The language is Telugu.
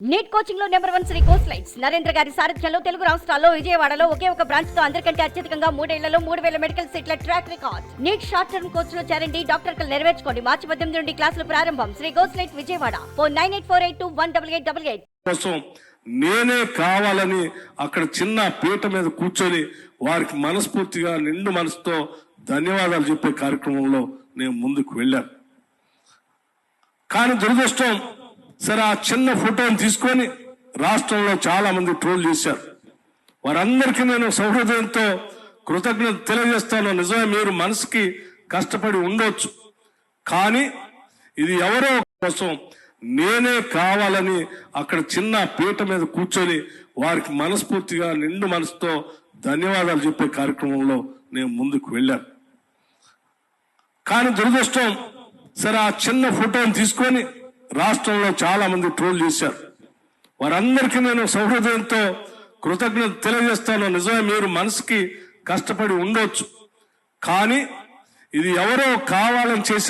Neat కోచింగ్లో number one Sri course lights Narendra garu సారథ్యంలో తెలుగు రాష్ట్రాల్లో విజయవాడలో ఒకే ఒక బ్రాంచ్తో అందరికంటే అత్యధికంగా మూడేళ్ళలో మూడు వేల మెడికల్ సీట్ల track record NEET short term కోర్స్లో చేరండి డాక్టర్ కలు నెరవేర్చుకోండి. మార్చి పద్దెనిమిది నుండి క్లాసులు ప్రారంభం. Sri course light Vijayawada. Four nine eight four eight two one double eight double eight. కోసం నేనే కావాలని అక్కడ చిన్న పీట మీద కూర్చొని వారికి మనస్ఫూర్తిగా నిండు మనసుతో ధన్యవాదాలు చెప్పే కార్యక్రమంలో నేను ముందుకు వెళ్ళాను. కానీ దురదృష్టం సరే ఆ చిన్న ఫోటోని తీసుకొని రాష్ట్రంలో చాలా మంది ట్రోల్ చేశారు. వారందరికీ నేను సౌహృదయంతో కృతజ్ఞత తెలియజేస్తాను. నిజమే మీరు మనసుకి కష్టపడి ఉండొచ్చు. కానీ ఇది ఎవరో కోసం నేనే కావాలని అక్కడ చిన్న పీట మీద కూర్చొని వారికి మనస్ఫూర్తిగా నిండు మనసుతో ధన్యవాదాలు చెప్పే కార్యక్రమంలో నేను ముందుకు వెళ్ళాను. కానీ దురదృష్టం సరే ఆ చిన్న ఫోటోని తీసుకొని రాష్ట్రంలో చాలా మంది ట్రోల్ చేశారు. వారందరికీ నేను సౌహృదయంతో కృతజ్ఞత తెలియజేస్తాను. నిజమే మీరు మనసుకి కష్టపడి ఉండొచ్చు. కానీ ఇది ఎవరో కావాలని చేసి